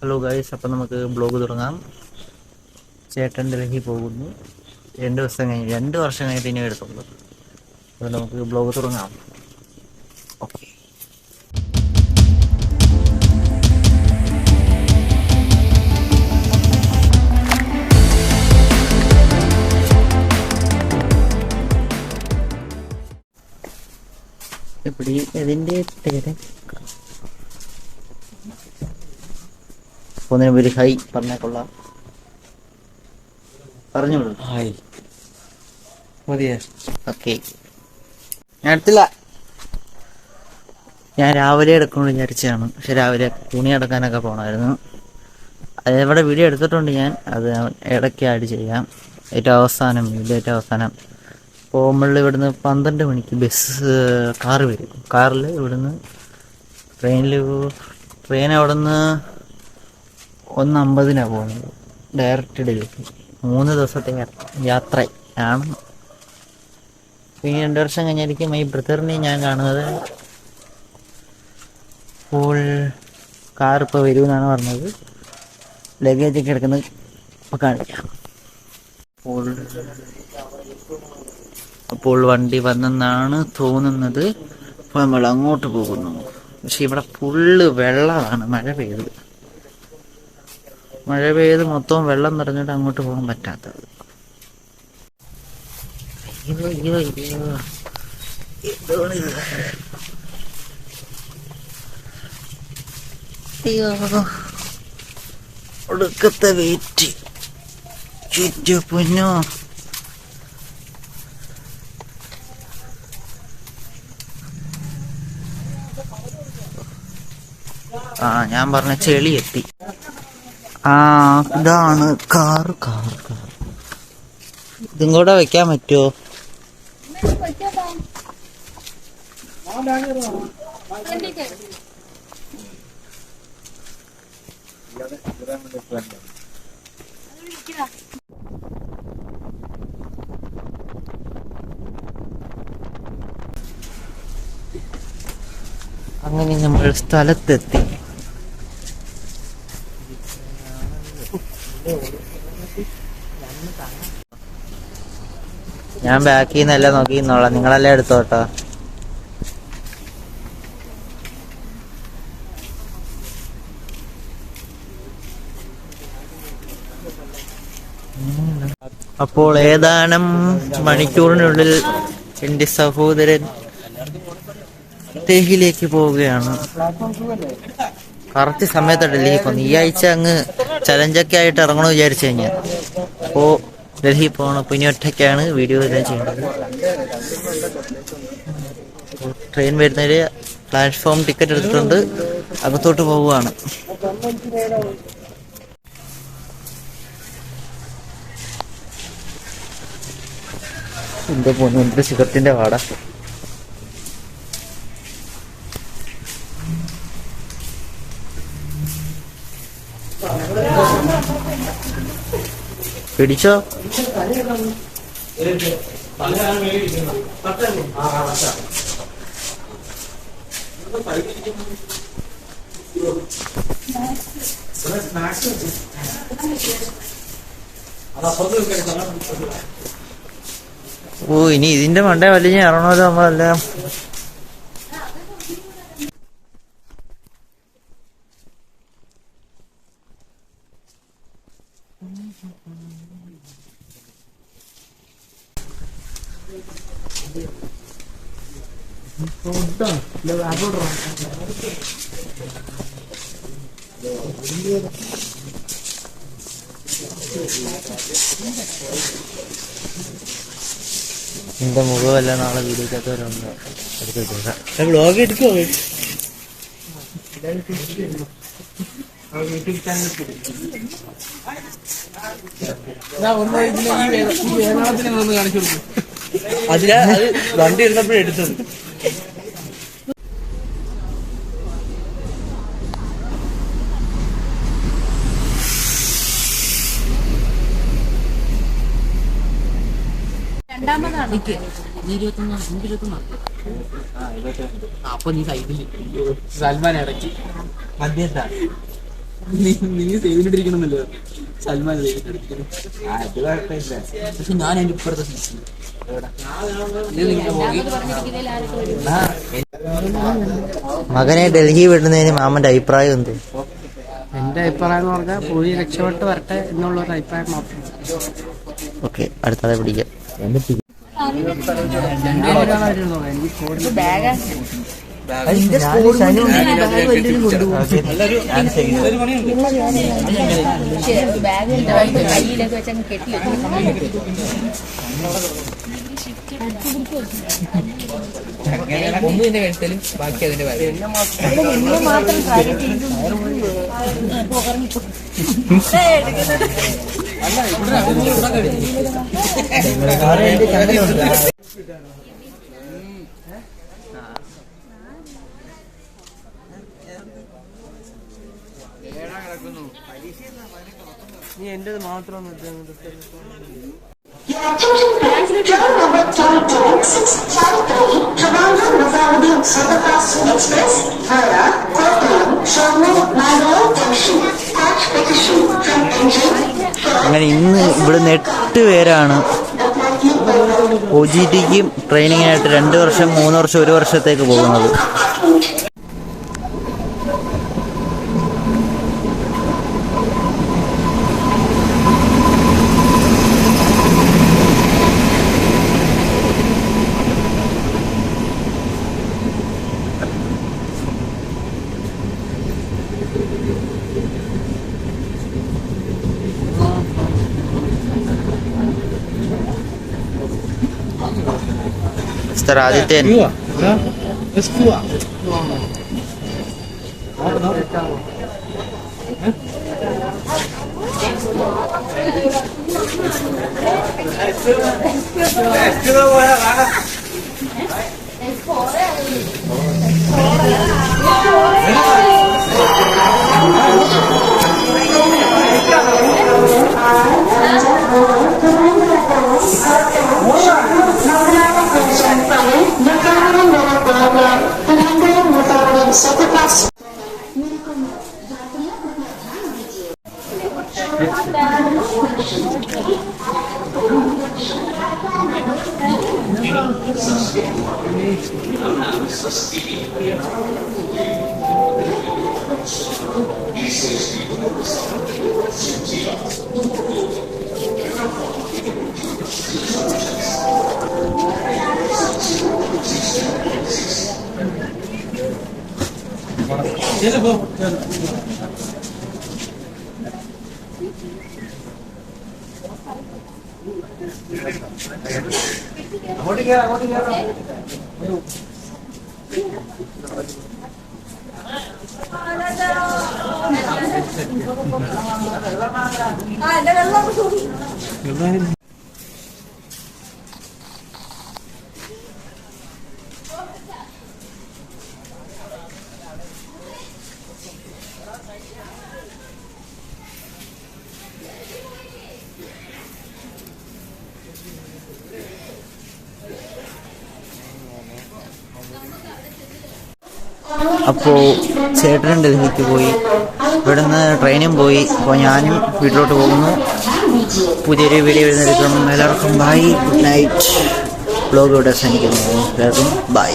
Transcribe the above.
Hello guys അപ്പം നമുക്ക് blog തുടങ്ങാം. ചേട്ടൻ ഡൽഹി പോകുന്നു. രണ്ട് ദിവസം കഴിഞ്ഞ് രണ്ട് വർഷം കഴിഞ്ഞിട്ട് ഇനി എടുത്തുള്ളൂ. അപ്പോൾ നമുക്ക് ബ്ലോഗ് തുടങ്ങാം. ഓക്കെ ഇവിടെ ഇതിന്റെ പേര് ഒന്നിനും ഒരു ഹൈ പറഞ്ഞേക്കൊള്ളാം കൊള്ളാം. പറഞ്ഞോളൂ. ഹായ് മതിയേ. ഓക്കെ. ഞാൻ എടുത്തില്ല. ഞാൻ രാവിലെ എടുക്കണമെന്ന് വിചാരിച്ചതാണ്. പക്ഷെ രാവിലെ തുണി അടക്കാനൊക്കെ പോകണമായിരുന്നു അത് ഇവിടെ വീഡിയോ എടുത്തിട്ടുണ്ട് ഞാൻ. അത് ഇടയ്ക്കായിട്ട് ആഡ് ചെയ്യാം. ഏറ്റവും അവസാനം വീഡിയോ ഏറ്റവും അവസാനം. പോകുമ്പോൾ ഇവിടുന്ന് പന്ത്രണ്ട് മണിക്ക് ബസ് കാറ് വരും. കാറിൽ ഇവിടുന്ന് ട്രെയിനിൽ ട്രെയിൻ അവിടെ നിന്ന് ഒന്ന് അമ്പതിനാണ് പോകുന്നത് ഡയറക്റ്റ് ഡൽഹി. മൂന്ന് ദിവസത്തെ യാത്ര. ആണ്. പിന്നെ രണ്ട് വർഷം കഴിഞ്ഞായിരിക്കും ഈ ബ്രദറിനെ ഞാൻ കാണുന്നത്. അപ്പോൾ കാർ ഇപ്പോൾ വരുമെന്നാണ് പറഞ്ഞത്. ലഗേജ് ഒക്കെ എടുക്കുന്നത് ഇപ്പോൾ കാണിക്കാം. അപ്പോൾ അപ്പോൾ വണ്ടി വന്നെന്നാണ് തോന്നുന്നത്. അപ്പോൾ നമ്മൾ അങ്ങോട്ട് പോകുന്നു. പക്ഷെ ഇവിടെ ഫുള്ള് വെള്ളമാണ് മഴ പെയ്ത്. മഴ പെയ്ത് മൊത്തം വെള്ളം നിറഞ്ഞിട്ട് അങ്ങോട്ട് പോകാൻ പറ്റാത്തത്. ഒടുക്കത്തെ വെയിറ്റ്. ചുറ്റു പൊന്നോ. ആ ഞാൻ പറഞ്ഞ ചെളി എത്തി. ആ ഇതാണ് കാർ കാർ കാർ. ഇതും കൂടെ വെക്കാൻ പറ്റുമോ അങ്ങനെ നമ്മൾ സ്ഥലത്തെത്തി. ഞാൻ ബാക്കിൽ നിന്നല്ല നോക്കി നിന്നോളാം. നിങ്ങളെല്ലാം എടുത്തോട്ടോ? അപ്പോൾ ഏതാനും മണിക്കൂറിനുള്ളിൽ എന്റെ സഹോദരൻ ഡൽഹിയിലേക്ക് പോവുകയാണ്. കറക്റ്റ് സമയത്താണ് ഡൽഹിക്ക് പോകുന്നു ഈ ആഴ്ച അങ്ങ് ചലഞ്ചൊക്കെ ആയിട്ട് ഇറങ്ങണമെന്ന് വിചാരിച്ചു കഴിഞ്ഞാൽ അപ്പോ ഡൽഹി പോകണം അപ്പൊ ഇനി ഒറ്റയ്ക്കാണ് വീഡിയോ എല്ലാം ചെയ്യേണ്ടത് ട്രെയിൻ വരുന്നതിൽ പ്ലാറ്റ്ഫോം ടിക്കറ്റ് എടുത്തിട്ടുണ്ട്. അകത്തോട്ട് പോവുകയാണ്. എന്തോ പോന്നു. എന്റെ സിഗരറ്റിന്റെ വാട പിടിച്ചോ? ഓ ഇനി ഇതിന്റെ മണ്ടേ വലിഞ്ഞ് ഇറങ്ങണമല്ലോ നമ്മളെല്ലാം. എന്റെ മുഖമല്ല നാളെ വീഡിയോക്കകത്ത് വരുന്നുണ്ട് എടുത്ത് വെച്ചേക്കാം ബ്ലോഗ് എടുക്കോ ഒന്ന് കാണിച്ചു കൊടുക്കും. അതിലാ രണ്ടാമതാണ്. അപ്പൊ നീ സൈഡിൽ സൽമാൻ ഇടയ്ക്ക് നീ സേവിനിട്ടിരിക്കണമെന്നല്ലോ സൽമാൻ പക്ഷെ ഞാൻ എന്റെ ഇപ്പുറത്തെ സീറ്റ് ഇത് നിങ്ങൾ പോയി. ആ മകനെ ഡൽഹി വിടുന്നതിന് മാമന്റെ അഭിപ്രായം എന്ത്? എന്റെ അഭിപ്രായം എന്ന് പറഞ്ഞാൽ പോയി രക്ഷപ്പെട്ട് വരട്ടെ എന്നുള്ള ഒരു അഭിപ്രായം മാത്രം. ഓക്കെ അടുത്തതെ പിടിക്കാം. ബാക്കി അതിന്റെ മാത്രം നീ എന്റെ മാത്രം attention അങ്ങനെ ഇന്ന് ഇവിടുന്ന് എട്ട് പേരാണ് ഒ ജി ടിക്കും ട്രെയിനിങ്ങിനായിട്ട് രണ്ട് വർഷം മൂന്ന് വർഷം ഒരു വർഷത്തേക്ക് പോകുന്നത്. Estraditin. Let's go. Gel bu. Gel. അങ്ങോട്ട്. കയറാം അങ്ങോട്ട് കയറാം വെള്ളം അപ്പോൾ ചേട്ടൻ ഡൽഹിക്ക് പോയി. ഇവിടുന്ന് ട്രെയിനും പോയി. അപ്പോൾ ഞാനും വീട്ടിലോട്ട് പോകുന്നു. പുതിയൊരു വീഡിയോ വരുന്നതിലേക്കും എല്ലാവർക്കും ബൈ ഗുഡ് നൈറ്റ് ബ്ലോഗ് ഇവിടെ അവസാനിക്കുന്നു. എല്ലാവർക്കും ബൈ